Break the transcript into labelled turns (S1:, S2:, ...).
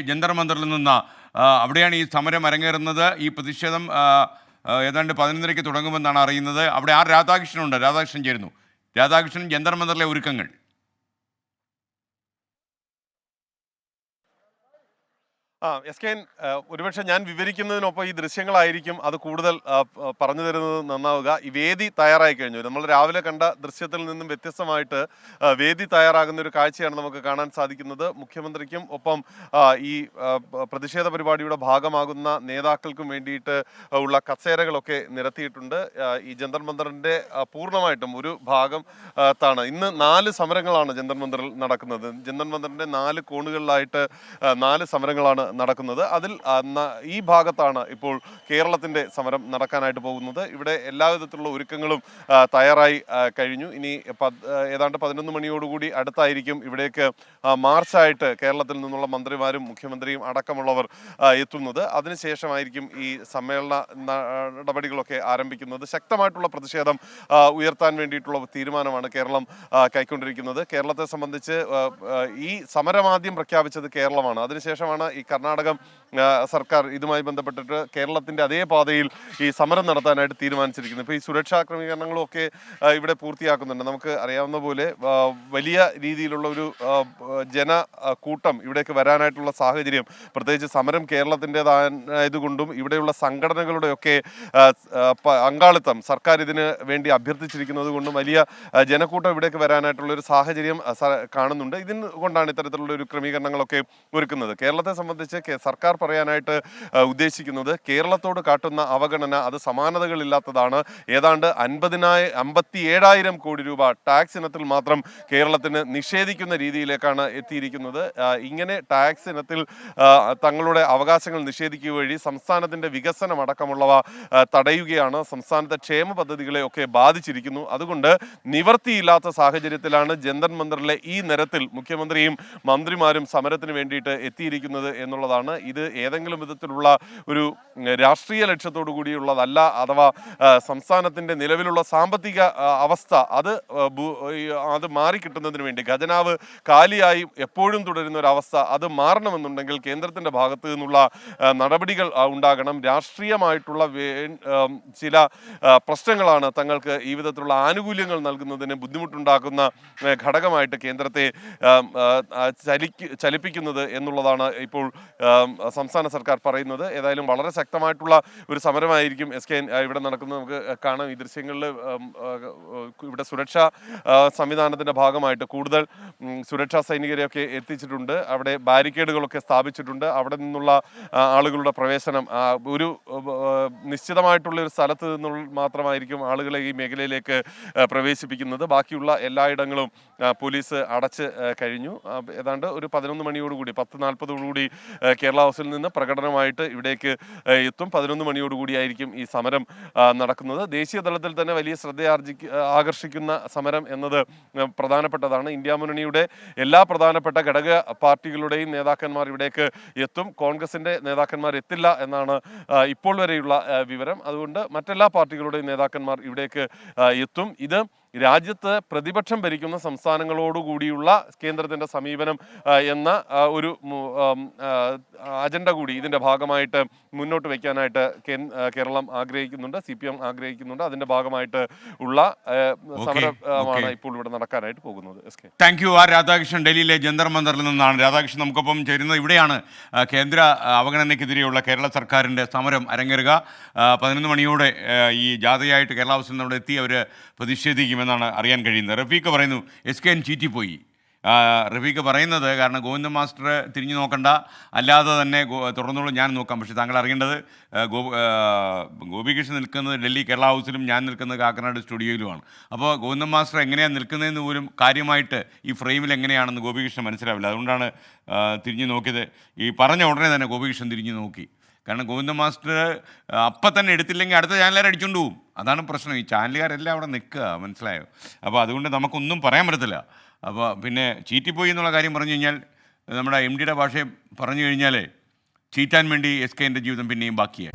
S1: ജന്തർ മന്ദറിൽ നിന്ന് അവിടെയാണ് ഈ സമരം അരങ്ങേറുന്നത്. ഈ പ്രതിഷേധം ഏതാണ്ട് പതിനൊന്നരയ്ക്ക് തുടങ്ങുമെന്നാണ് അറിയുന്നത്. അവിടെ ആർ രാധാകൃഷ്ണനുണ്ട്. രാധാകൃഷ്ണൻ ചേരുന്നു. രാധാകൃഷ്ണൻ ജന്തർ ഒരുക്കങ്ങൾ.
S2: ആ എസ് കെ ഒരുപക്ഷെ ഞാൻ വിവരിക്കുന്നതിനൊപ്പം ഈ ദൃശ്യങ്ങളായിരിക്കും അത് കൂടുതൽ പറഞ്ഞു തരുന്നത് നന്നാവുക. ഈ വേദി തയ്യാറായി കഴിഞ്ഞു. നമ്മൾ രാവിലെ കണ്ട ദൃശ്യത്തിൽ നിന്നും വ്യത്യസ്തമായിട്ട് വേദി തയ്യാറാകുന്ന ഒരു കാഴ്ചയാണ് നമുക്ക് കാണാൻ സാധിക്കുന്നത്. മുഖ്യമന്ത്രിക്കും ഒപ്പം ഈ പ്രതിഷേധ പരിപാടിയുടെ ഭാഗമാകുന്ന നേതാക്കൾക്കും വേണ്ടിയിട്ട് ഉള്ള കസേരകളൊക്കെ നിരത്തിയിട്ടുണ്ട്. ഈ ജന്തർ മന്ദറിന്റെ പൂർണമായിട്ടും ഒരു ഭാഗം താണ് ഇന്ന് നാല് സമരങ്ങളാണ് ജന്തർ മന്ദറിൽ നടക്കുന്നത്. ജന്തർ മന്ദറിന്റെ നാല് കോണുകളിലായിട്ട് നാല് സമരങ്ങളാണ് നടക്കുന്നത്. അതിൽ ഈ ഭാഗത്താണ് ഇപ്പോൾ കേരളത്തിന്റെ സമരം നടക്കാനായിട്ട് പോകുന്നത്. ഇവിടെ എല്ലാവിധത്തിലുള്ള ഒരുക്കങ്ങളും തയ്യാറായി കഴിഞ്ഞു. ഇനി ഏതാണ്ട് പതിനൊന്ന് മണിയോടുകൂടി അടുത്തായിരിക്കും ഇവിടേക്ക് മാർച്ചായിട്ട് കേരളത്തിൽ നിന്നുള്ള മന്ത്രിമാരും മുഖ്യമന്ത്രിയും അടക്കമുള്ളവർ എത്തുന്നത്. അതിനുശേഷമായിരിക്കും ഈ സമ്മേളന നടപടികളൊക്കെ ആരംഭിക്കുന്നത്. ശക്തമായിട്ടുള്ള പ്രതിഷേധം ഉയർത്താൻ വേണ്ടിയിട്ടുള്ള തീരുമാനമാണ് കേരളം കൈക്കൊണ്ടിരിക്കുന്നത്. കേരളത്തെ സംബന്ധിച്ച് ഈ സമരമാദ്യം പ്രഖ്യാപിച്ചത് കേരളമാണ്. അതിനുശേഷമാണ് ഈ കർണാടകം ആ, സർക്കാർ ഇതുമായി ബന്ധപ്പെട്ടിട്ട് കേരളത്തിന്റെ അതേ പാതയിൽ ഈ സമരം നടത്താനായിട്ട് തീരുമാനിച്ചിരിക്കുന്നു. ഇപ്പോൾ ഈ സുരക്ഷാ ക്രമീകരണങ്ങളൊക്കെ ഇവിടെ പൂർത്തിയാക്കുന്നുണ്ട്. നമുക്ക് അറിയാവുന്ന പോലെ വലിയ രീതിയിലുള്ള ഒരു ജന കൂട്ടം ഇവിടേക്ക് വരാനായിട്ടുള്ള സാഹചര്യം പ്രത്യേകിച്ച് സമരം കേരളത്തിന്റെതായതുകൊണ്ടും ഇവിടെയുള്ള സംഘടനകളുടെയൊക്കെ പങ്കാളിത്തം സർക്കാർ ഇതിന് വേണ്ടി അഭ്യർത്ഥിച്ചിരിക്കുന്നത് കൊണ്ടും വലിയ ജനക്കൂട്ടം ഇവിടേക്ക് വരാനായിട്ടുള്ള ഒരു സാഹചര്യം കാണുന്നുണ്ട്. ഇതിന് കൊണ്ടാണ് ഇത്തരത്തിലുള്ള ഒരു ക്രമീകരണങ്ങളൊക്കെ ഒരുക്കുന്നത്. കേരളത്തെ സംബന്ധിച്ച് കേ- സർക്കാർ പറയാനായിട്ട് ഉദ്ദേശിക്കുന്നത് കേരളത്തോട് കാട്ടുന്ന അവഗണന അത് സമാനതകളില്ലാത്തതാണ്. ഏതാണ്ട് അൻപതിനായ അമ്പത്തി ഏഴായിരം കോടി രൂപ ടാക്സ് ഇനത്തിൽ മാത്രം കേരളത്തിന് നിഷേധിക്കുന്ന രീതിയിലേക്കാണ് എത്തിയിരിക്കുന്നത്. ഇങ്ങനെ ടാക്സ് ഇനത്തിൽ തങ്ങളുടെ അവകാശങ്ങൾ നിഷേധിക്കുക വഴി സംസ്ഥാനത്തിന്റെ വികസനം അടക്കമുള്ളവ തടയുകയാണ്. സംസ്ഥാനത്തെ ക്ഷേമ പദ്ധതികളെ ഒക്കെ ബാധിച്ചിരിക്കുന്നു. അതുകൊണ്ട് നിവർത്തിയില്ലാത്ത സാഹചര്യത്തിലാണ് ജന്തർ മന്ദറിലെ ഈ നിരത്തിൽ മുഖ്യമന്ത്രിയും മന്ത്രിമാരും സമരത്തിന് വേണ്ടിയിട്ട് എത്തിയിരിക്കുന്നത് എന്നുള്ളതാണ്. ഇത് ഏതെങ്കിലും വിധത്തിലുള്ള ഒരു രാഷ്ട്രീയ ലക്ഷ്യത്തോടു കൂടിയുള്ളതല്ല അഥവാ സംസ്ഥാനത്തിന്റെ നിലവിലുള്ള സാമ്പത്തിക അവസ്ഥ. അത് അത് മാറിക്കിട്ടുന്നതിന് വേണ്ടി ഖജനാവ് കാലിയായി എപ്പോഴും തുടരുന്ന ഒരു അവസ്ഥ അത് മാറണമെന്നുണ്ടെങ്കിൽ കേന്ദ്രത്തിന്റെ ഭാഗത്തു നിന്നുള്ള നടപടികൾ ഉണ്ടാകണം. രാഷ്ട്രീയമായിട്ടുള്ള ചില പ്രശ്നങ്ങളാണ് തങ്ങൾക്ക് ഈ വിധത്തിലുള്ള ആനുകൂല്യങ്ങൾ നൽകുന്നതിന് ബുദ്ധിമുട്ടുണ്ടാക്കുന്ന ഘടകമായിട്ട് കേന്ദ്രത്തെ ചലിക്ക് ചലിപ്പിക്കുന്നത് എന്നുള്ളതാണ് ഇപ്പോൾ സംസ്ഥാന സർക്കാർ പറയുന്നത് ഏതായാലും വളരെ ശക്തമായിട്ടുള്ള ഒരു സമരമായിരിക്കും എസ് കെ ഇവിടെ നടക്കുന്നത്. നമുക്ക് കാണാം. ഈ ദൃശ്യങ്ങളിൽ ഇവിടെ സുരക്ഷാ സംവിധാനത്തിന്റെ ഭാഗമായിട്ട് കൂടുതൽ സുരക്ഷാ സൈനികരെയൊക്കെ എത്തിച്ചിട്ടുണ്ട്. അവിടെ ബാരിക്കേഡുകളൊക്കെ സ്ഥാപിച്ചിട്ടുണ്ട്. അവിടെ നിന്നുള്ള ആളുകളുടെ പ്രവേശനം ഒരു നിശ്ചിതമായിട്ടുള്ള ഒരു സ്ഥലത്ത് നിന്നുള്ള മാത്രമായിരിക്കും ആളുകളെ ഈ മേഖലയിലേക്ക് പ്രവേശിപ്പിക്കുന്നത്. ബാക്കിയുള്ള എല്ലായിടങ്ങളും പോലീസ് അടച്ച് കഴിഞ്ഞു. ഏതാണ്ട് ഒരു പതിനൊന്ന് മണിയോടുകൂടി പത്ത് നാൽപ്പതോടുകൂടി കേരള ഹൗസിൽ നിന്ന് പ്രകടനമായിട്ട് ഇവിടേക്ക് എത്തും. പതിനൊന്ന് മണിയോടുകൂടിയായിരിക്കും ഈ സമരം നടക്കുന്നത്. ദേശീയ തലത്തിൽ തന്നെ വലിയ ശ്രദ്ധയാർജിക്ക ആകർഷിക്കുന്ന സമരം എന്നത് പ്രധാനപ്പെട്ടതാണ്. ഇന്ത്യ മുന്നണിയുടെ എല്ലാ പ്രധാനപ്പെട്ട ഘടക പാർട്ടികളുടെയും നേതാക്കന്മാർ ഇവിടേക്ക് എത്തും. കോൺഗ്രസിന്റെ നേതാക്കന്മാർ എത്തില്ല എന്നാണ് ഇപ്പോൾ വരെയുള്ള വിവരം. അതുകൊണ്ട് മറ്റെല്ലാ പാർട്ടികളുടെയും നേതാക്കന്മാർ ഇവിടേക്ക് എത്തും. ഇത് രാജ്യത്ത് പ്രതിപക്ഷം ഭരിക്കുന്ന സംസ്ഥാനങ്ങളോടുകൂടിയുള്ള കേന്ദ്രത്തിന്റെ സമീപനം എന്ന ഒരു അജണ്ട കൂടി ഇതിന്റെ ഭാഗമായിട്ട് മുന്നോട്ട് വയ്ക്കാനായിട്ട് കേരളം ആഗ്രഹിക്കുന്നുണ്ട് സി പി എം ആഗ്രഹിക്കുന്നുണ്ട്. അതിന്റെ ഭാഗമായിട്ട് ഉള്ള സമരമാണ് ഇപ്പോൾ ഇവിടെ നടക്കാനായിട്ട് പോകുന്നത്. S K.
S1: Thank you R Radhakrishnan ഡൽഹിയിലെ ജന്തർ മന്ദറിൽ നിന്നാണ്. രാധാകൃഷ്ണൻ നമുക്കൊപ്പം ചേരുന്നത് ഇവിടെയാണ് കേന്ദ്ര അവഗണനയ്ക്കെതിരെയുള്ള കേരള സർക്കാരിന്റെ സമരം അരങ്ങേറുക. പതിനൊന്ന് മണിയോടെ ഈ ജാഥയായിട്ട് കേരളാവസ്ഥ അവിടെ എത്തി അവർ പ്രതിഷേധിക്കുമെന്നാണ് അറിയാൻ കഴിയുന്നത്. റഫീഖ് പറയുന്നു എസ് കെ എൻ ചീറ്റിപ്പോയി പോയി. റഫീഖ് പറയുന്നത് കാരണം ഗോവിന്ദ മാസ്റ്റർ തിരിഞ്ഞു നോക്കണ്ട. അല്ലാതെ തന്നെ തുറന്നോളൂ ഞാൻ നോക്കാം. പക്ഷേ താങ്കൾ അറിയേണ്ടത് ഗോ ഗോപികൃഷ്ണൻ നിൽക്കുന്നത് ഡൽഹി കേരള ഹൗസിലും ഞാൻ നിൽക്കുന്നത് കാക്കനാട് സ്റ്റുഡിയോയിലുമാണ്. അപ്പോൾ ഗോവിന്ദ മാസ്റ്റർ എങ്ങനെയാണ് നിൽക്കുന്നതെന്ന് പോലും കാര്യമായിട്ട് ഈ ഫ്രെയിമിൽ എങ്ങനെയാണെന്ന് ഗോപികൃഷ്ണൻ മനസ്സിലാവില്ല. അതുകൊണ്ടാണ് തിരിഞ്ഞു നോക്കിയത്. ഈ പറഞ്ഞ ഉടനെ തന്നെ ഗോപികൃഷ്ണൻ തിരിഞ്ഞു നോക്കി. കാരണം ഗോവിന്ദ മാസ്റ്റർ അപ്പം തന്നെ എടുത്തില്ലെങ്കിൽ അടുത്ത ചാനലുകാർ അടിച്ചുകൊണ്ട് പോകും അതാണ് പ്രശ്നം. ഈ ചാനലുകാരെല്ലാം അവിടെ നിൽക്കുക മനസ്സിലായോ? അപ്പോൾ അതുകൊണ്ട് നമുക്കൊന്നും പറയാൻ പറ്റത്തില്ല. അപ്പോൾ പിന്നെ ചീറ്റിപ്പോയി എന്നുള്ള കാര്യം പറഞ്ഞു കഴിഞ്ഞാൽ നമ്മുടെ എം ഡിയുടെ ഭാഷയെ പറഞ്ഞു കഴിഞ്ഞാൽ ചീറ്റാൻ വേണ്ടി എസ് കെന്റെ ജീവിതം പിന്നെയും ബാക്കിയായി.